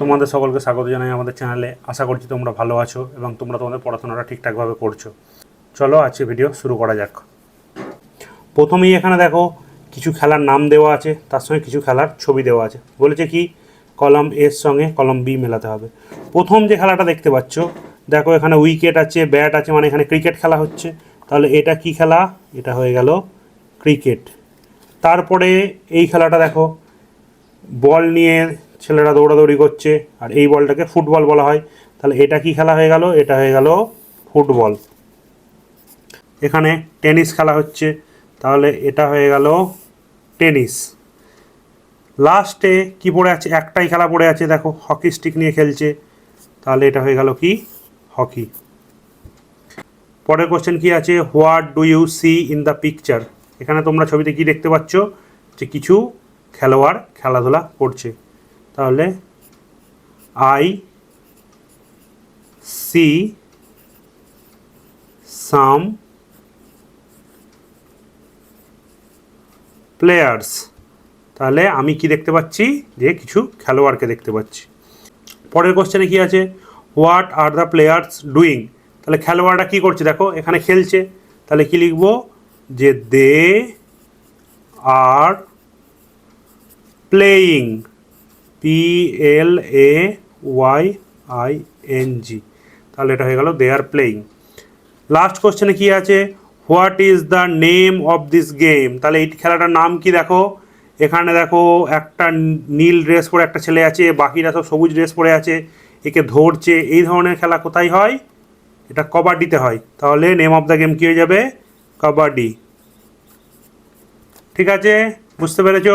তোমাদের সকলকে স্বাগত জানাই আমাদের চ্যানেলে। আশা করছি তোমরা ভালো আছো এবং তোমরা তোমাদের পড়াশোনাটা ঠিকঠাকভাবে করছ। চলো আজকে ভিডিও শুরু করা যাক। প্রথমেই এখানে দেখো, কিছু খেলার নাম দেওয়া আছে, তার সঙ্গে কিছু খেলার ছবি দেওয়া আছে। বলেছে কি, কলম এর সঙ্গে কলম বি মেলাতে হবে। প্রথম যে খেলাটা দেখতে পাচ্ছ, দেখো এখানে উইকেট আছে, ব্যাট আছে মানে এখানে ক্রিকেট খেলা হচ্ছে। তাহলে এটা কি খেলা? এটা হয়ে গেল ক্রিকেট। তারপরে এই খেলাটা দেখো, বল নিয়ে ছেলেরা দৌড়াদৌড়ি করছে, আর এই বলটাকে ফুটবল বলা হয়। তাহলে এটা কি খেলা হয়ে গেল? এটা হয়ে গেল ফুটবল। এখানে টেনিস খেলা হচ্ছে। তাহলে এটা হয়ে গেল টেনিস। লাস্টে কি পড়ে আছে? একটাই খেলা পড়ে আছে, দেখো, হকি স্টিক নিয়ে খেলছে। তাহলে এটা হয়ে গেল কি? হকি। পরের কোশ্চেন কি আছে? What do you see in the picture এখানে তোমরা ছবিতে কি দেখতে পাচ্ছ? যে কিছু খেলোয়াড় খেলাধুলা করছে। তাহলে আই সি সাম প্লেয়ার্স তাহলে আমি কি দেখতে পাচ্ছি? যে কিছু খেলোয়াড়কে দেখতে পাচ্ছি। পরের কোশ্চেনে কি আছে? What are the players doing তাহলে খেলোয়াড়রা কী করছে? দেখো, এখানে খেলছে। তাহলে কি লিখব? যে they are playing P L A Y I N G তাহলে এটা হয়ে গেল দে আর প্লেয়িং লাস্ট কোশ্চেনে কি আছে? What is the name of this game তাহলে এই খেলাটার নাম কি দেখো? এখানে দেখো, একটা নীল ড্রেস পরে একটা ছেলে আছে, বাকিরা সব সবুজ ড্রেস পরে আছে, একে ধরছে। এই ধরনের খেলা কোথায় হয়? এটা কবাডিতে হয়। তাহলে নেম অফ দ্য গেম কী হয়ে যাবে? কাবাডি। ঠিক আছে? বুঝতে পেরেছ?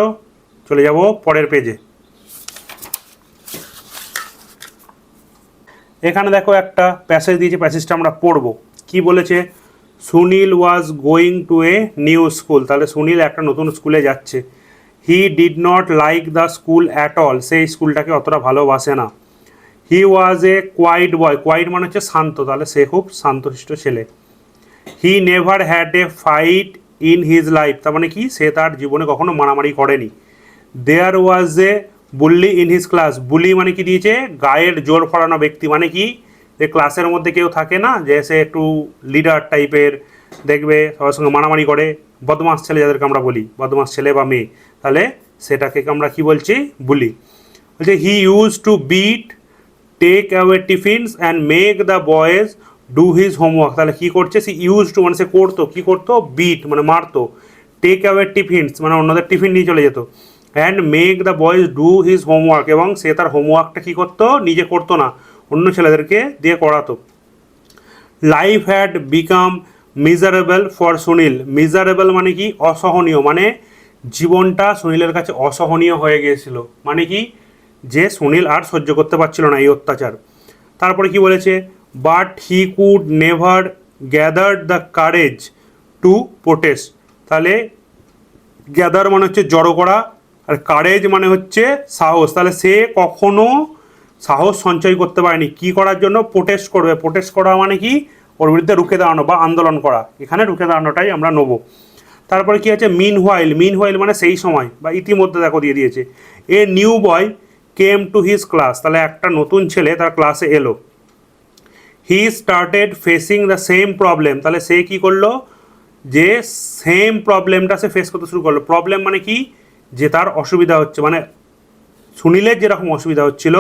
চলে যাব পরের পেজে এখানে দেখো একটা প্যাসেজ দিয়েছে প্যাসেজটা আমরা পড়ব। কি বলেছে? Sunil was going to a new school তাহলে সুনীল একটা নতুন স্কুলে যাচ্ছে। He did not like the school at all সেই স্কুলটাকে অতটা ভালোবাসে না। হি ওয়াজ এ কোয়াইট বয় কোয়াইট মানে হচ্ছে শান্ত। তাহলে সে খুব শান্তশিষ্ট ছেলে। He never had a fight in his life তার মানে কি? সে তার জীবনে কখনো মারামারি করেনি। There was a bully in his class bully মানে কি দিয়েছে? গায়ের জোর ফড়ানো ব্যক্তি। মানে কি? যে ক্লাসের মধ্যে কেউ থাকে না, যে সে একটু লিডার টাইপের দেখবে, সবার সঙ্গে মারামারি করে। বদমাস ছেলে যাদেরকে আমরা বলি, বদমাস ছেলে বা মেয়ে। তাহলে সেটাকে আমরা কি বলছি? বুলি বলছে he use to beat take away tiffins and make the boys do his homework তাহলে কী করছে? সে ইউজ টু মানে সে করতো। কী করতো? বিট মানে মারতো। টেক অ্যাওয়ে টিফিনস মানে অন্যদের টিফিন নিয়ে চলে যেত। And make the boys do his homework এবং সে তার হোমওয়ার্কটা কী করতো? নিজে করতো না। অন্য ছেলেদেরকে দিয়ে করাতো। Life had become miserable for Sunil miserable মানে কি? অসহনীয়। মানে জীবনটা সুনীলের কাছে অসহনীয় হয়ে গিয়েছিল। মানে কি? যে সুনীল আর সহ্য করতে পারছিল না এই অত্যাচার। তারপরে কি বলেছে? But he could never gather the courage to protest তাহলে গ্যাদার মানে হচ্ছে জড়ো করা আর কারেজ মানে হচ্ছে সাহস। তাহলে সে কখনো সাহস সঞ্চয় করতে পারেনি। কি করার জন্য? প্রোটেস্ট করবে। প্রোটেস্ট করা মানে কি? ওর বিরুদ্ধে রুখে দাঁড়ানো বা আন্দোলন করা। এখানে রুখে দাঁড়ানোটাই আমরা নেব। তারপরে কি আছে? মিন হোয়াইল মিন হোয়াইল মানে সেই সময় বা ইতিমধ্যে দেখো দিয়ে দিয়েছে। A new boy came to his class তাহলে একটা নতুন ছেলে তার ক্লাসে এলো। He started facing the same problem তাহলে সে কি করল? যে সেম প্রবলেমটা সে ফেস করতে শুরু করল। প্রবলেম মানে কি? যে তার অসুবিধা হচ্ছে মানে সুনীলের যেরকম অসুবিধা হচ্ছিল,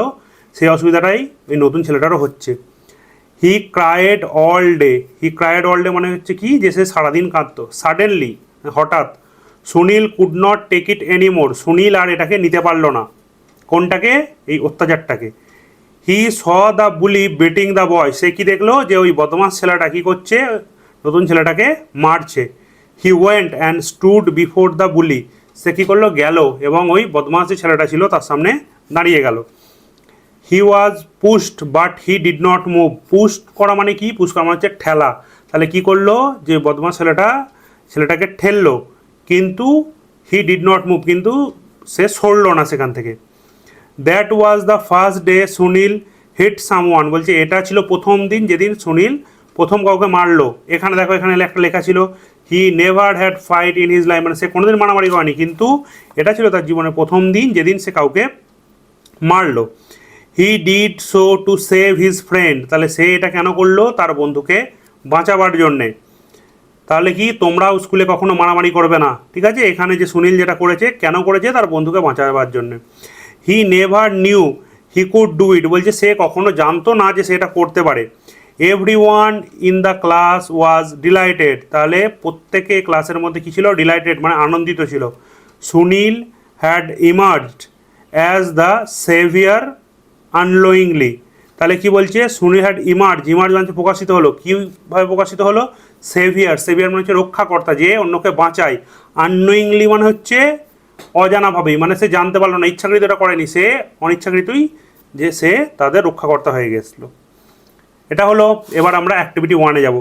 সেই অসুবিধাটাই ওই নতুন ছেলেটারও হচ্ছে। He cried all day he cried all day মানে হচ্ছে কি? যে সে সারাদিন কাঁদতো। সাডেনলি হঠাৎ, Sunil could not take it any more Sunil আর এটাকে নিতে পারল না। কোনটাকে? এই অত্যাচারটাকে। He saw the bully beating the boy সে কি দেখল? যে ওই বদমাস ছেলেটা কী করছে? নতুন ছেলেটাকে মারছে। He went and stood before the bully সে কী করল? গেল এবং ওই বদমাস যে ছেলেটা ছিল তার সামনে দাঁড়িয়ে গেল। He was pushed but he did not move pushed করা মানে কি? পুশ করা মানে হচ্ছে ঠেলা। তাহলে কি করল? যে বদমাস ছেলেটা, ছেলেটাকে ঠেললো। কিন্তু হি ডিড নট মুভ কিন্তু সে সরলো না সেখান থেকে। That was the first day Sunil hit someone বলছে, এটা ছিল প্রথম দিন যেদিন সুনীল প্রথম কাউকে মারলো। এখানে দেখো, এখানে একটা লেখা ছিল he never had fight in his life মানে সে কোনোদিন মারামারি করেনি। কিন্তু এটা ছিল তার জীবনের প্রথম দিন, যেদিন সে কাউকে মারলো। He did so to save his friend তাহলে সে এটা কেন করল? তার বন্ধুকে বাঁচাবার জন্যে। তাহলে কি তোমরাও স্কুলে কখনো মারামারি করবে না? ঠিক আছে? এখানে যে সুনীল যেটা করেছে, কেন করেছে? তার বন্ধুকে বাঁচাবার জন্য। He never knew he could do it বলছে সে কখনো জানতো না যে সে এটা করতে পারে। Everyone in the class was delighted তাহলে প্রত্যেকে ক্লাসের মধ্যে কী ছিল? ডিলাইটেড মানে আনন্দিত ছিল। Sunil had emerged as the saviour unknowingly তাহলে কি বলছে? সুনীল হ্যাড ইমার্জ ইমার্জ মানে প্রকাশিত হলো। কীভাবে প্রকাশিত হলো? সেভিয়ার সেভিয়ার মানে হচ্ছে রক্ষাকর্তা, যে অন্যকে বাঁচায়। আননোয়িংলি মানে হচ্ছে অজানাভাবেই মানে সে জানতে পারল না ইচ্ছাকৃত এটা করেনি। সে অনিচ্ছাকৃতই যে সে তাদের রক্ষাকর্তা হয়ে গেছিল। এটা হলো, এবার আমরা অ্যাক্টিভিটি ওয়ানে যাব।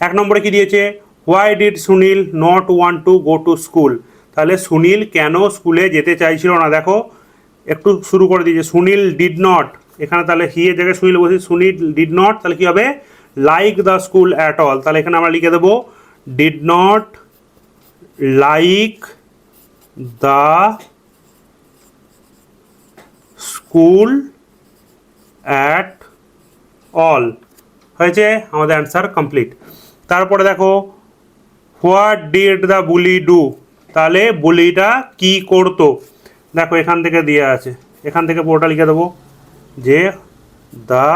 এক নম্বরে কি দিয়েছে? Why did Sunil not want to go to school তাহলে সুনীল কেন স্কুলে যেতে চাইছিল না? দেখো, একটু শুরু করে দিয়েছে। সুনীল ডিড নট এখানে তাহলে হিয়ে জায়গায় সুনীল বলছি সুনীল ডিড নট তাহলে কি হবে? Like the school at all তাহলে এখানে আমরা লিখে দেবো did not like the school at all হয়েছে? আমাদের অ্যান্সার কমপ্লিট তারপরে দেখো what did the bully do তাহলে বুলিটা কি করতো? দেখো, এখান থেকে দিয়ে আছে। এখান থেকে পুরোটা লিখে দেবো। যে the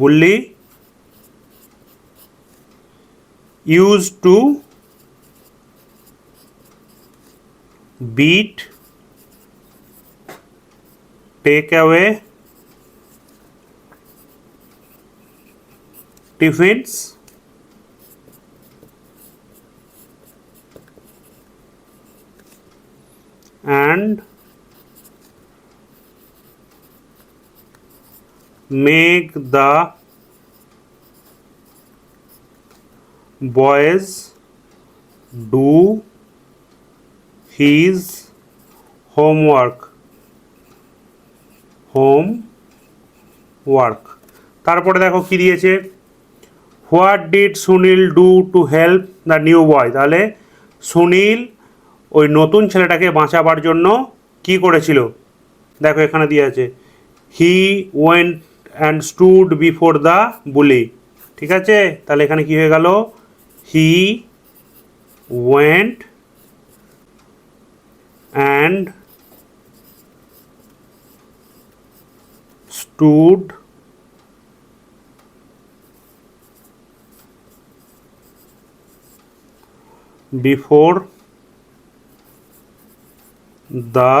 bully use to beat take away tiffins and make the boys do his homework homework তারপরে দেখো কি দিয়েছে what did Sunil do to help the new boy? তাহলে সুনীল ওই নতুন ছেলেটাকে বাঁচাবার জন্য কি করেছিল? দেখো এখানে দিয়ে আছে। He went and stood before the bully ঠিক আছে? তাহলে এখানে কি হয়ে গেল? He went and stood before the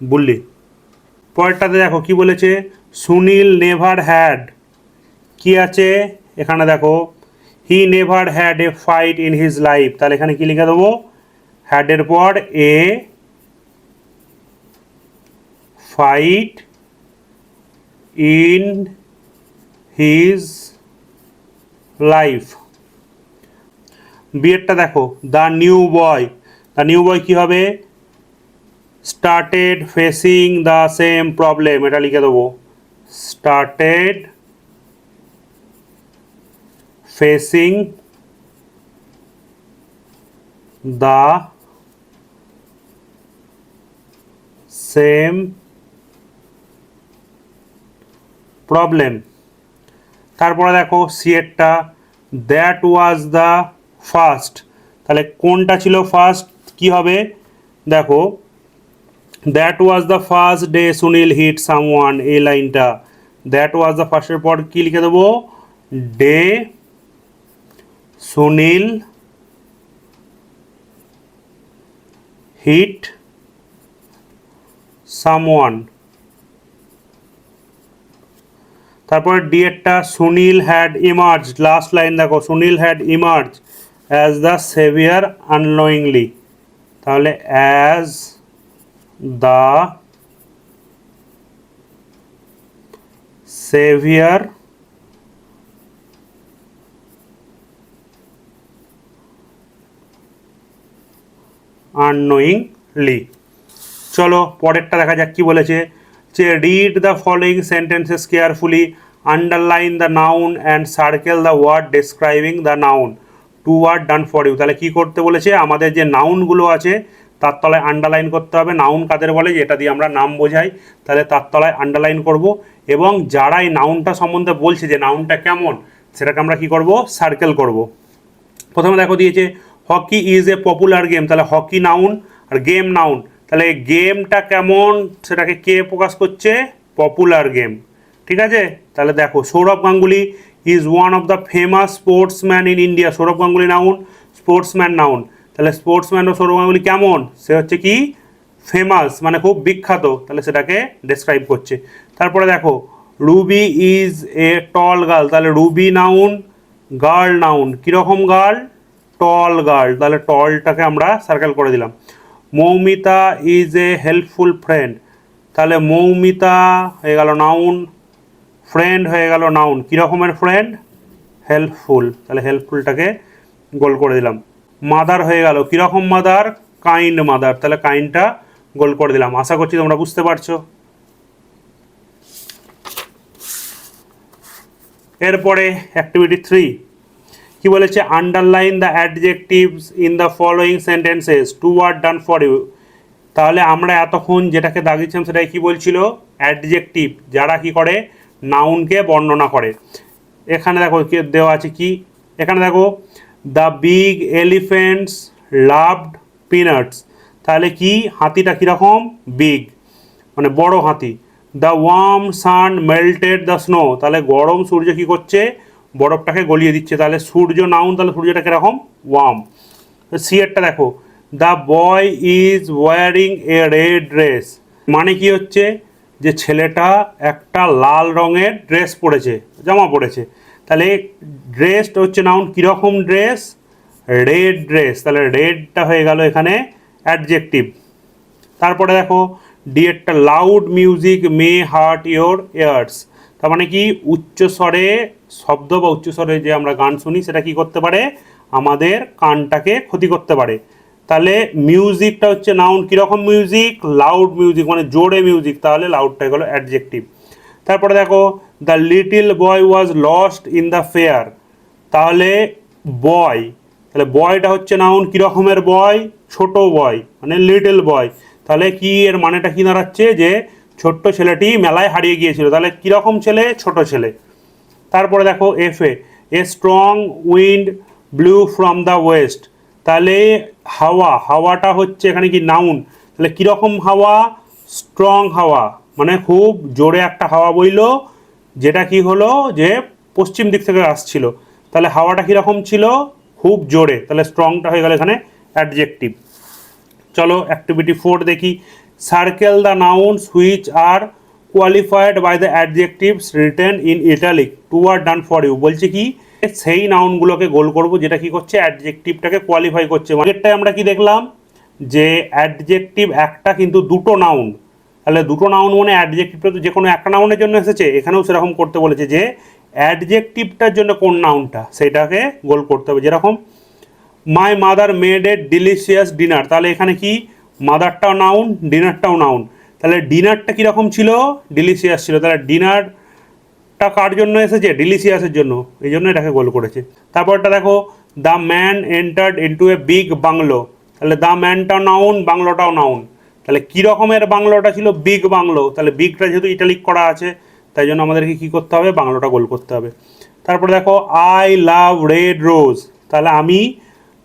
bully পরেরটাতে দেখো কি বলেছে? Sunil never had. কি আছে? এখানে দেখো, he never had a fight in his life. তাহলে এখানে কি লিখে দেবো? হ্যাডের পর a fight in his life. বিয়েরটা দেখো the new boy the new boy কী হবে? Started facing the same problem এটা লিখে দেবো। Started facing the same problem তারপরে দেখো সিয়েরটা দ্যাট ওয়াজ দ্য ফার্স্ট তাহলে কোনটা ছিল ফার্স্ট কি হবে? দেখো that was the first day Sunil hit someone এই লাইনটা। দ্যাট ওয়াজ দ্য ফার্স্টের পর কি লিখে দেবো? ডে সুনীল হিট সামওয়ান তারপরে ডিএরটা Sunil had emerge last line দেখো Sunil had emerge as the saviour unknowingly তাহলে অ্যাজ দ্য সেভিয়ার আননোয়িংলি চলো পরেরটা দেখা যাক কি বলেছে। যে read the following sentences carefully underline the noun and circle the word describing the noun two word done for you. তাহলে কী করতে বলেছে? আমাদের যে নাউনগুলো আছে, তার তলায় আন্ডারলাইন করতে হবে। নাউন কাদের বলে? যেটা দিয়ে আমরা নাম বোঝাই। তাহলে তার তলায় আন্ডারলাইন করব। এবং যারা এই নাউনটা সম্বন্ধে বলছে যে নাউনটা কেমন, সেটাকে আমরা কি করব? সার্কেল করব। প্রথমে দেখো দিয়েছে hockey is a popular game তাহলে হকি নাউন আর গেম নাউন তাহলে গেমটা কেমন? সেটাকে কে প্রকাশ করছে? পপুলার গেম ঠিক আছে? তাহলে দেখো, Sourav Ganguly is one of the famous sportsman in India Sourav Ganguly noun sportsman noun. তাহলে স্পোর্টসম্যান ও সৌরভ গাঙ্গুলি কেমন? সে হচ্ছে কি? ফেমাস মানে খুব বিখ্যাত। তাহলে সেটাকে ডেসক্রাইব করছে। তারপরে দেখো, Ruby is a tall girl তাহলে রুবি নাউন গার্ল নাউন। কীরকম গার্ল টল গার্ল তাহলে টলটাকে আমরা সার্কেল করে দিলাম। Moumita is a helpful friend তাহলে মৌমিতা, হয়ে গেল নাউন। ফ্রেন্ড হয়ে গেল নাউন কী রকমের ফ্রেন্ড হেল্পফুল তাহলে হেল্পফুলটাকে গোল করে দিলাম। মাদার হয়ে গেল। কীরকম মাদার কাইন্ড মাদার তাহলে কাইন্ডটা গোল করে দিলাম। আশা করছি তোমরা বুঝতে পারছ। এরপরে অ্যাক্টিভিটি থ্রি কি বলেছে? Underline the adjectives in the following sentences two are done for you তাহলে আমরা এতক্ষণ যেটাকে দাগিয়েছিলাম সেটাই কি বলছিল? অ্যাডজেক্টিভ যারা কি করে? নাউনকে বর্ণনা করে। এখানে দেখো দেওয়া আছে কি? এখানে দেখো the big elephants loved peanuts তাহলে কি? হাতিটা কীরকম? বিগ মানে বড় হাতি। The warm sun melted the snow তাহলে গরম সূর্য কি করছে? বরফটাকে গলিয়ে দিচ্ছে। তাহলে সূর্য নাউন, তাহলে সূর্যটা কীরকম? ওয়ার্ম সিয়ারটা দেখো the boy is wearing a red dress মানে কি হচ্ছে? যে ছেলেটা একটা লাল রঙের ড্রেস পরেছে, জামা পরেছে। তাহলে ড্রেসটা হচ্ছে নাউন কীরকম ড্রেস রেড ড্রেস তাহলে রেডটা হয়ে গেল এখানে অ্যাডজেক্টিভ তারপরে দেখো ডিএটটা loud music may hurt your ears তার মানে কি? উচ্চ স্বরে শব্দ বা উচ্চ স্বরে যে আমরা গান শুনি, সেটা কি করতে পারে? আমাদের কানটাকে ক্ষতি করতে পারে। তাহলে মিউজিকটা হচ্ছে নাউন কীরকম মিউজিক লাউড মিউজিক মানে জোরে মিউজিক তাহলে লাউডটা গেলো অ্যাডজেক্টিভ তারপরে দেখো the little boy was lost in the fair তাহলে বয় তাহলে বয়টা হচ্ছে নাউন কী রকমের বয় ছোট বয় মানে লিটল বয় তাহলে কি এর মানেটা কি দাঁড়াচ্ছে? যে ছোট্ট ছেলেটি মেলায় হারিয়ে গিয়েছিল। তাহলে কীরকম ছেলে? ছোট ছেলে। তারপরে দেখো F a strong wind blew from the west তাহলে হাওয়া, হাওয়াটা হচ্ছে এখানে কি নাউন তাহলে কীরকম হাওয়া? স্ট্রং হাওয়া। মানে খুব জোরে একটা হাওয়া বইলো, যেটা কি হলো? যে পশ্চিম দিক থেকে আসছিল। তাহলে হাওয়াটা কীরকম ছিল? খুব জোরে। তাহলে স্ট্রংটা হয়ে গেল এখানে অ্যাডজেক্টিভ চলো অ্যাক্টিভিটি ফোর দেখি। Circle the nouns which are qualified by the adjectives written in italic two are done for you বলছে কি? সেই নাউনগুলোকে গোল করব, যেটা কি করছে অ্যাডজেক্টিভটাকে কোয়ালিফাই করছে। মার্কেটটায় আমরা কি দেখলাম? যে অ্যাডজেক্টিভ একটা কিন্তু দুটো নাউন তাহলে দুটো নাউন মানে অ্যাডজেক্টিভটা তো যে কোনো একটা নাউনের জন্য এসেছে, এখানেও সেরকম করতে বলেছে যে অ্যাডজেক্টিভটার জন্য কোন নাউনটা সেটাকে গোল করতে হবে। যেরকম my mother made a delicious dinner তাহলে এখানে কি? মাদারটাও নাউন ডিনারটাও নাউন তাহলে ডিনারটা কীরকম ছিল? ডিলিশিয়াস ছিল। তাহলে ডিনারটা কার জন্য এসেছে? ডিলিশিয়াসের জন্য। এই জন্য এটাকে গোল করেছে। তারপরটা দেখো the man entered into a big bungalow তাহলে দ্য ম্যানটাও নাউন বাংলোটাও নাউন তাহলে কী রকমের বাংলোটা ছিল? বিগ বাংলো তাহলে বিগটা যেহেতু ইটালিক করা আছে, তাই জন্য আমাদেরকে কী করতে হবে? বাংলোটা গোল করতে হবে। তারপরে দেখো আই লাভ রেড রোজ তাহলে আমি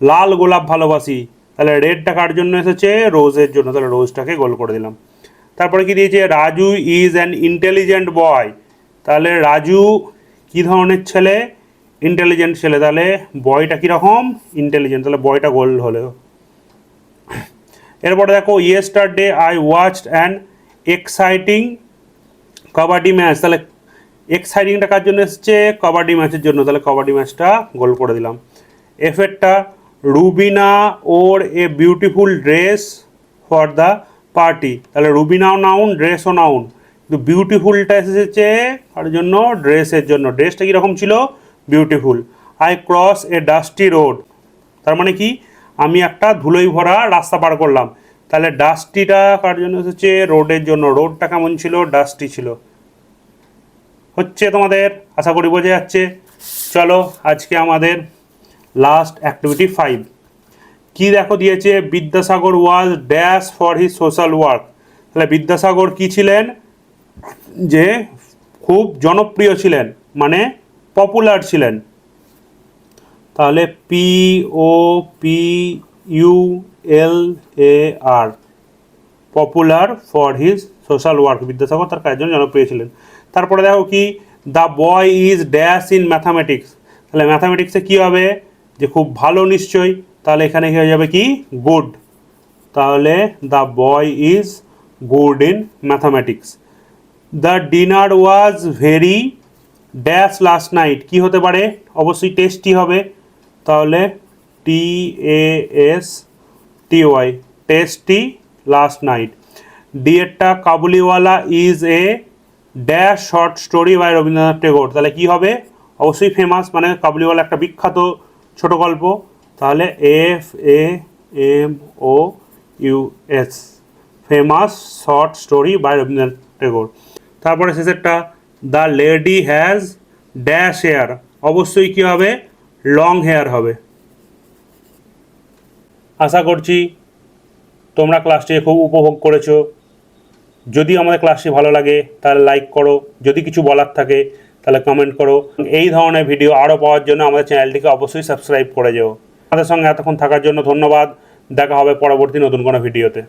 লাল গোলাপ ভালোবাসি। তাহলে রেডটা কার জন্য এসেছে? রোজের জন্য। তাহলে রোজটাকে গোল করে দিলাম। তারপরে কি দিয়েছে? Raju is an intelligent boy তাহলে রাজু কী ধরনের ছেলে? ইন্টেলিজেন্ট ছেলে। তাহলে বয়টা কীরকম? ইন্টেলিজেন্ট তাহলে বয়টা গোল হলো। এরপরে দেখো yesterday I watched and exciting kabaddi match. তাহলে এক্সাইটিংটা কার জন্য এসেছে? কাবাডি ম্যাচের জন্য। তাহলে কাবাডি ম্যাচটা গোল করে দিলাম। এফেরটা Rubina wore a beautiful dress for the party তাহলে রুবিনাও নাউন ড্রেসও নাউন কিন্তু বিউটিফুলটা এসেছে কার জন্য? ড্রেসের জন্য। ড্রেসটা কীরকম ছিল? Beautiful I cross a dusty road তার মানে কি? আমি একটা ধুলোই ভরা রাস্তা পার করলাম। তাহলে ডাস্টিটা কার জন্য এসেছে? রোডের জন্য। রোডটা কেমন ছিল? ডাস্টি ছিল। হচ্ছে তোমাদের? আশা করি বোঝা যাচ্ছে। চলো আজকে আমাদের লাস্ট অ্যাক্টিভিটি ফাইভ কি দেখো দিয়েছে? Vidyasagar was dash for his social work তাহলে বিদ্যাসাগর কি ছিলেন? যে খুব জনপ্রিয় ছিলেন মানে পপুলার ছিলেন। তাহলে P O P U L A R popular for his social work Vidyasagar তার কাজের জন্য জনপ্রিয় ছিলেন। তারপরে দেখো কি the boy is dash in mathematics তাহলে ম্যাথামেটিক্সে কী হবে? যে খুব ভালো নিশ্চয়ই, তাহলে এখানে কী হয়ে যাবে কি? গুড তাহলে the boy is good in mathematics the dinner was very dash last night কি হতে পারে? অবশ্যই টেস্টি হবে। তাহলে T A S T Y tasty last night ডিএরটা Kabuliwala is a dash short story by Rabindranath Tagore তাহলে কি হবে? অবশ্যই ফেমাস মানে কাবুলিওয়ালা একটা বিখ্যাত ছোট গল্প। তাহলে F A M O U S famous short story by Rabindranath Tagore তারপরে শেষেরটা the lady has dash hair অবশ্যই কী হবে? লং হেয়ার হবে। আশা করছি তোমরা ক্লাসটি খুব উপভোগ করেছ। যদি আমাদের ক্লাসটি ভালো লাগে, তাহলে লাইক করো। যদি কিছু বলার থাকে, তাহলে কমেন্ট করো। এই ধরনের ভিডিও আরও পাওয়ার জন্য আমাদের চ্যানেলটিকে অবশ্যই সাবস্ক্রাইব করে যেও। আমাদের সঙ্গে এতক্ষণ থাকার জন্য ধন্যবাদ। দেখা হবে পরবর্তী নতুন কোনো ভিডিওতে